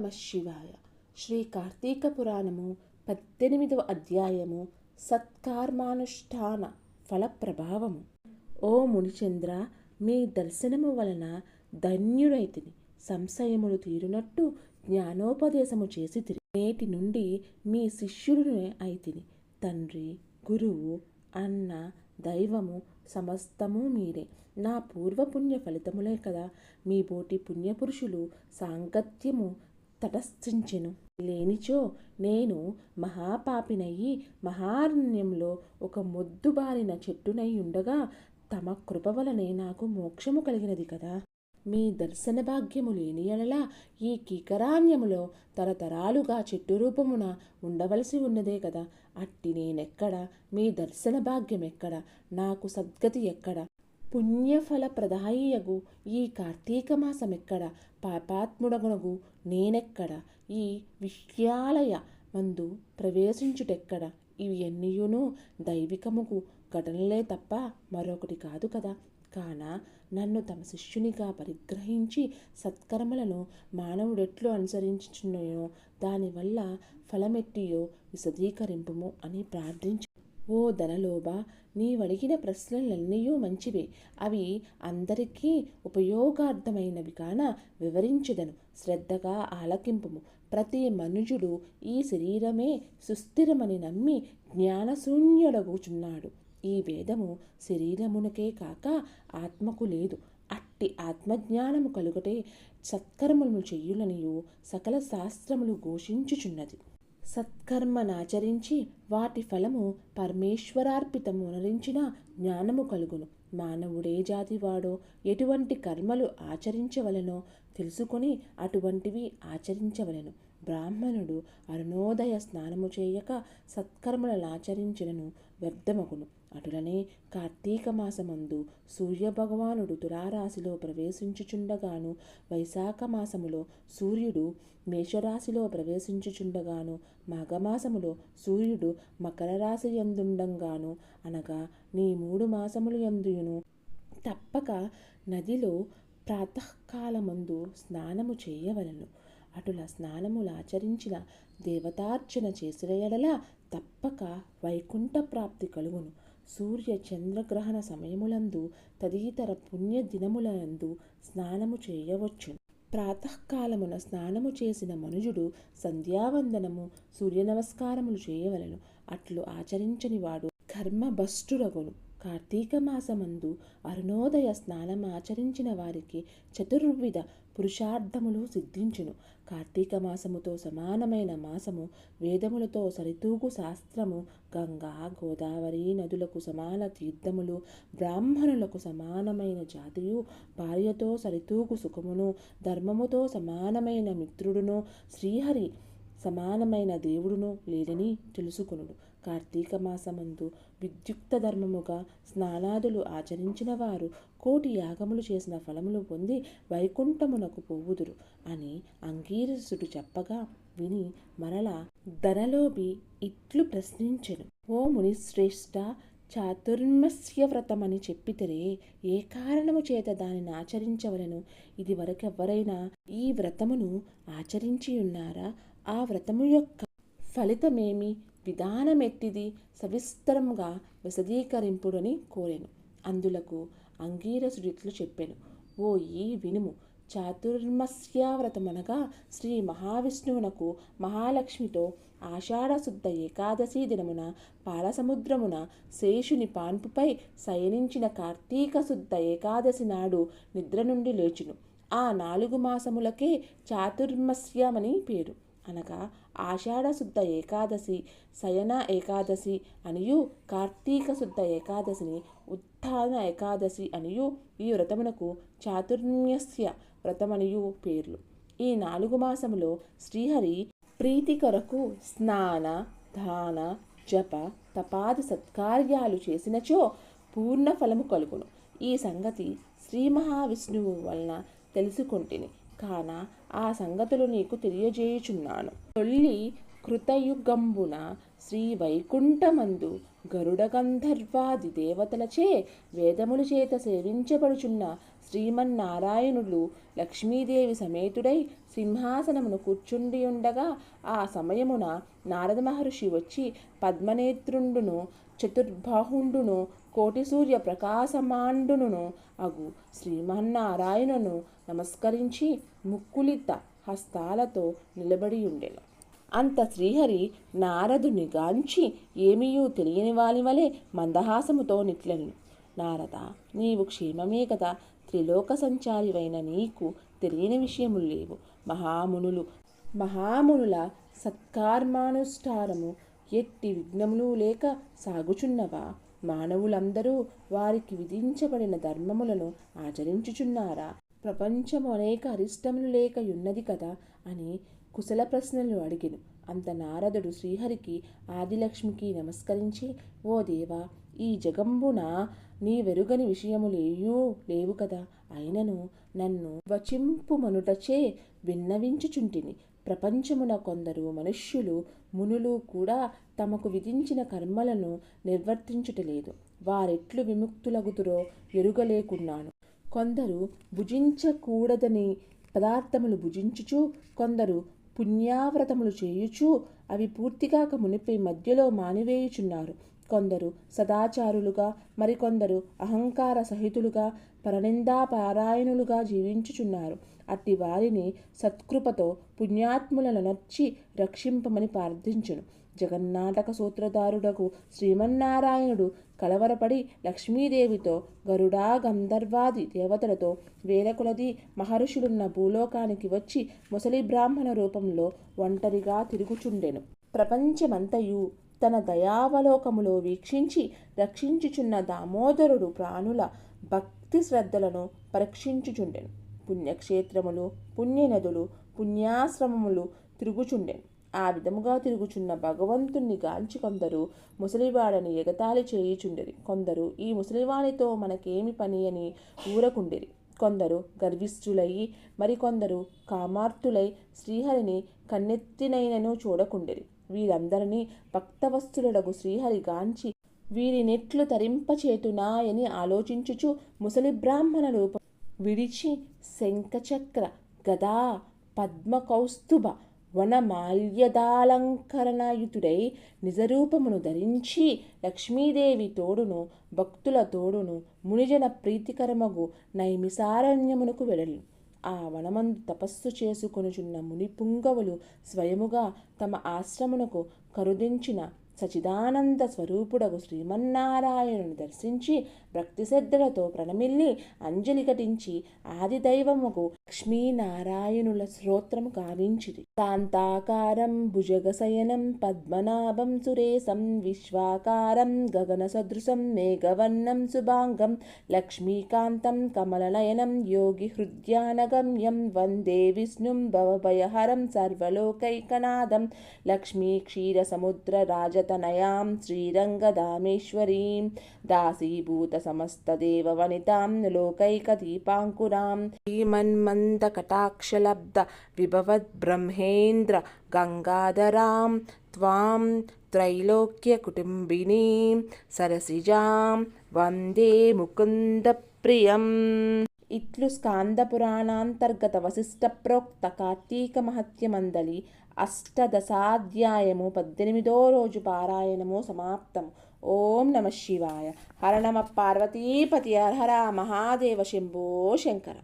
నమ శివాయ. శ్రీ కార్తీక పురాణము పద్దెనిమిదవ అధ్యాయము సత్కర్మానుష్ఠాన ఫల ప్రభావము ఓ మునిచంద్ర మీ దర్శనము వలన ధన్యుడైతిని. సంశయములు తీరునట్టు జ్ఞానోపదేశము చేసి నేటి నుండి మీ శిష్యుడునే అయితిని. తండ్రి గురువు అన్న దైవము సమస్తము మీరే. నా పూర్వపుణ్య ఫలితములే కదా. మీ బోటి పుణ్యపురుషులు సాంగత్యము తటస్థించెను. లేనిచో నేను మహాపాపినయ్యి మహారణ్యంలో ఒక మొద్దుబారిన చెట్టునై ఉండగా తమ కృప వలనే నాకు మోక్షము కలిగినది కదా. మీ దర్శన భాగ్యము లేని ఎడలా ఈ కీకరాన్యములో తరతరాలుగా చెట్టు రూపమున ఉండవలసి ఉన్నదే కదా. అట్టి నేనెక్కడ? మీ దర్శన భాగ్యం ఎక్కడ నాకు సద్గతి ఎక్కడ? పుణ్యఫల ప్రదాయియగు ఈ కార్తీక మాసమెక్కడ? పాపాత్ముడగునగు నేనెక్కడ? ఈ విశ్యాలయ మందు ప్రవేశించుటెక్కడ? ఇవి ఎన్నియును దైవికముకు ఘటనలే తప్ప మరొకటి కాదు కదా. కాన నన్ను తమ శిష్యునిగా పరిగ్రహించి సత్కర్మలను మానవుడెట్లు అనుసరించున్నాయో దానివల్ల ఫలమెట్టియో విశదీకరింపుము అని ప్రార్థించు ఓ ధనలోభ నీవడిగిన ప్రశ్నలన్నీ మంచివే. అవి అందరికీ ఉపయోగార్థమైనవి కాన వివరించదను. శ్రద్ధగా ఆలకింపుము. ప్రతి మనుజుడు ఈ శరీరమే సుస్థిరమని నమ్మి జ్ఞానశూన్యుడగుచున్నాడు. ఈ వేదము శరీరమునకే కాక ఆత్మకు లేదు. అట్టి ఆత్మజ్ఞానము కలుగటే సత్కర్మములు చెయ్యులనియు సకల శాస్త్రములు ఘోషించుచున్నది. సత్కర్మనాచరించి వాటి ఫలము పరమేశ్వరార్పితము నరించిన జ్ఞానము కలుగును. మానవుడే జాతివాడో ఎటువంటి కర్మలు ఆచరించవలనో తెలుసుకొని అటువంటివి ఆచరించవలెను. బ్రాహ్మణుడు అరుణోదయ స్నానము చేయక సత్కర్మలనాచరించినను వ్యర్థమగును. అటులనే కార్తీక మాసమందు సూర్యభగవానుడు తులారాశిలో ప్రవేశించుచుండగాను వైశాఖ మాసములో సూర్యుడు మేషరాశిలో ప్రవేశించుచుండగాను మాఘమాసములో సూర్యుడు మకర రాశి ఎందుండంగాను అనగా నీ మూడు మాసములు ఎందుయును తప్పక నదిలో ప్రాతకాలమందు స్నానము చేయవలను. అటుల స్నానములాచరించిన దేవతార్చన చేసిన ఎడల తప్పక వైకుంఠ ప్రాప్తి కలుగును. సూర్య చంద్రగ్రహణ సమయములందు తదితర పుణ్య దినములందు స్నానము చేయవచ్చు ప్రాతకాలమున స్నానము చేసిన మనుజుడు సంధ్యావందనము సూర్య నమస్కారములు చేయవలను. అట్లు ఆచరించని వాడు కర్మభష్టుడగును. కార్తీక మాసమందు అరుణోదయ స్నానం ఆచరించిన వారికి చతుర్విధ పురుషార్థములు సిద్ధించును. కార్తీక మాసముతో సమానమైన మాసము వేదములతో సరితూగు శాస్త్రము గంగా గోదావరి నదులకు సమాన తీర్థములు బ్రాహ్మణులకు సమానమైన జాతియు భార్యతో సరితూగు సుఖమును ధర్మముతో సమానమైన మిత్రుడును శ్రీహరి సమానమైన దేవుడును లేదని తెలుసుకునుడు. కార్తీక మాసమందు విద్యుక్త ధర్మముగా స్నానాదులు ఆచరించిన వారు కోటి యాగములు చేసిన ఫలములు పొంది వైకుంఠమునకు పోవుదురు అని అంగీరసుడు చెప్పగా విని మరలా ధనలోబి ఇట్లు ప్రశ్నించెను. ఓ మునిశ్రేష్ఠ చాతుర్మస్య వ్రతమని చెప్పితరే ఏ కారణము చేత దానిని ఆచరించవలను? ఇది వరకెవ్వరైనా ఈ వ్రతమును ఆచరించి ఉన్నారా? ఆ వ్రతము యొక్క ఫలితమేమి? విధానమెట్టిది సవిస్తరంగా విశదీకరింపుడని కోరెను. అందులకు అంగీరసుడిట్లు చెప్పాను. ఓ ఈ వినుము. చాతుర్మస్యావ్రతమనగా శ్రీ మహావిష్ణువునకు మహాలక్ష్మితో ఆషాఢశుద్ధ ఏకాదశి దినమున పాలసముద్రమున శేషుని పాన్పుపై శయనించిన కార్తీక శుద్ధ ఏకాదశి నాడు నిద్ర నుండి లేచును. ఆ నాలుగు మాసములకే చాతుర్మస్యమని పేరు. అనగా ఆషాఢశుద్ధ ఏకాదశి శయన ఏకాదశి అనియు కార్తీక శుద్ధ ఏకాదశిని ఉత్థాన ఏకాదశి అనియు ఈ వ్రతమునకు చాతుర్మ్యస్య వ్రతమనియు పేర్లు. ఈ నాలుగు మాసములో శ్రీహరి ప్రీతి కొరకు స్నాన దాన జప తపాది సత్కార్యాలు చేసినచో పూర్ణ ఫలము కలుగును. ఈ సంగతి శ్రీ మహావిష్ణువు వలన తెలుసుకుంటుని. కాన ఆ సంగతులు నీకు తెలియజేయుచున్నాను. తొల్లి కృతయుగంబున శ్రీ వైకుంఠమందు గరుడ గంధర్వాది దేవతలచే వేదముల చేత సేవించబడుచున్న శ్రీమన్నారాయణుడు లక్ష్మీదేవి సమేతుడై సింహాసనమును కూర్చుండి ఉండగా ఆ సమయమున నారద మహర్షి వచ్చి పద్మనేత్రుండును చతుర్బాహుండును కోటి సూర్య ప్రకాశమాండును అగు శ్రీమన్నారాయణను నమస్కరించి ముక్కులిత హస్తాలతో నిలబడి ఉండెను అంత శ్రీహరి నారదుని గాంచి ఏమీయూ తెలియని వాని వలె మందహాసముతో నిట్లెను. నారద నీవు క్షేమమే కదా త్రిలోక సంచారివైన నీకు తెలియని విషయములు లేవు. మహామునులు మహామునుల సత్కర్మానుష్ఠానము ఎట్టి విఘ్నములు లేక సాగుచున్నవా? మానవులందరూ వారికి విధించబడిన ధర్మములను ఆచరించుచున్నారా? ప్రపంచము అనేక అరిష్టములు లేక ఉన్నది కదా అని కుశల ప్రశ్నలు అడిగిను. అంత నారదుడు శ్రీహరికి ఆదిలక్ష్మికి నమస్కరించి ఓ దేవా ఈ జగంబున నీ వెరుగని విషయములేయూ లేవు కదా. అయినను నన్ను వచింపుమనుటచే విన్నవించుచుంటిని. ప్రపంచమున కొందరు మనుష్యులు మునులు కూడా తమకు విధించిన కర్మలను నిర్వర్తించుటలేదు. వారెట్లు విముక్తులగుతురో ఎరుగలేకున్నాను. కొందరు భుజించకూడదని పదార్థములు భుజించుచు కొందరు పుణ్యావ్రతములు చేయుచు అవి పూర్తిగాక మునిపై మధ్యలో మానివేయుచున్నారు. కొందరు సదాచారులుగా మరికొందరు అహంకార సహితులుగా పరనిందాపారాయణులుగా జీవించుచున్నారు. అట్టి వారిని సత్కృపతో పుణ్యాత్ములను నచ్చి రక్షింపమని ప్రార్థించును. జగన్నాటక సూత్రధారుడకు శ్రీమన్నారాయణుడు కలవరపడి లక్ష్మీదేవితో గరుడా గంధర్వాది దేవతలతో వేలకొలది మహర్షులున్న భూలోకానికి వచ్చి ముసలి బ్రాహ్మణ రూపంలో ఒంటరిగా తిరుగుచుండెను. ప్రపంచమంతయు తన దయావలోకములో వీక్షించి రక్షించుచున్న దామోదరుడు ప్రాణుల భక్తి శ్రద్ధలను పరీక్షించుచుండెను. పుణ్యక్షేత్రములు పుణ్యనదులు పుణ్యాశ్రమములు తిరుగుచుండెను. ఆ విధముగా తిరుగుచున్న భగవంతుణ్ణి గాంచి కొందరు ముసలివాడని ఎగతాళి చేయుచుండెరి. కొందరు ఈ ముసలివానితో మనకేమి పని అని ఊరకుండెరి. కొందరు గర్విష్ఠులయ్యి మరికొందరు కామార్తులై శ్రీహరిని కన్నెత్తినైనను చూడకుండెరి. వీరందరినీ భక్తవస్తులడగు శ్రీహరి గాంచి వీరి నెట్లు తరింపచేతునాయని ఆలోచించుచు ముసలి బ్రాహ్మణ రూపం విడిచి శంఖచక్ర గదా పద్మకౌస్తుభ వనమాల్యదాలంకరణయుతుడై నిజరూపమును ధరించి లక్ష్మీదేవి తోడును భక్తుల తోడును మునిజన ప్రీతికరమగు నైమిసారణ్యమునకు వెడలి ఆ వనమందు తపస్సు చేసుకొనుచున్న ముని పుంగవులు స్వయముగా తమ ఆశ్రమునకు కరుదించిన సచిదానంద స్వరూపుడగు శ్రీమన్నారాయణుని దర్శించి భక్తి శ్రద్ధలతో ప్రణమిల్లి అంజలి ఘటించి ఆదిదైవముకు లక్ష్మీనారాయణుల శ్రోత్రము గావించిరి కాంతాకారం భుజగశయనం పద్మనాభం సురేశం విశ్వాకారం గగన సదృశం మేఘవర్ణం శుభాంగం లక్ష్మీకాంతం కమలనయనం యోగి హృద్యానగమ్యం వందే విష్ణుం భవభయహరం సర్వలోకైకనాథం లక్ష్మీ క్షీరసముద్ర రాజత శ్రీరంగదామేశ్వరీం దాసీభూత సమస్తదేవవనితాం లోకైకదీపాంకురాం శ్రీమన్మందకటాక్షలబ్ధ విభవద్బ్రహ్మేంద్ర గంగాధరాం త్వాం త్రైలోక్యకుటుంబినీం సరసిజాం వందే ముకుందప్రియం ఇట్లు స్కాందపురాణాంతర్గత వశిష్ట ప్రోక్త కార్తీక మహత్యమందలి అష్టదశాధ్యాయము పద్దెనిమిదో రోజు పారాయణము సమాప్తం. ఓం నమ శివాయ. హర నమ పార్వతీపతి హర మహాదేవ శంభో శంకర.